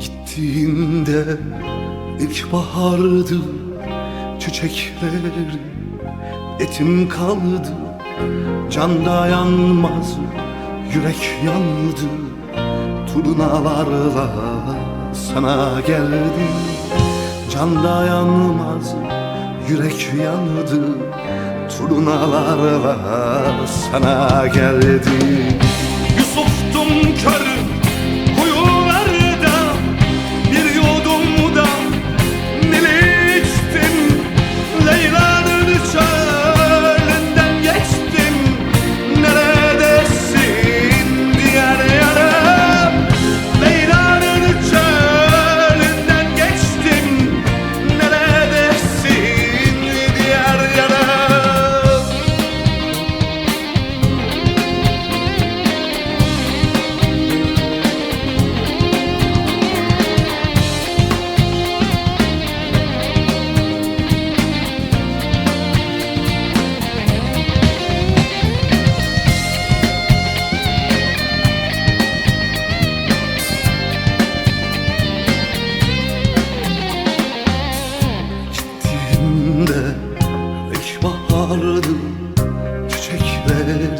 Gittiğinde ilkbahardı Çiçekleri etim kaldı Can dayanmaz yürek yandı. Turnalarla sana geldim Can dayanmaz yürek yandı. Turnalarla sana geldim. Yusuf'tum kör Çiçekleri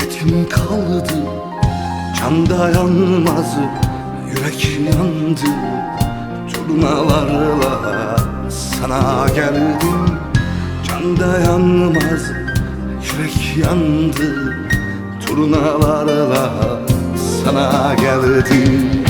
yetim kaldı Can dayanmaz yürek yandı. Turnalarla sana geldim Can dayanmaz yürek yandı. Turnalarla sana geldim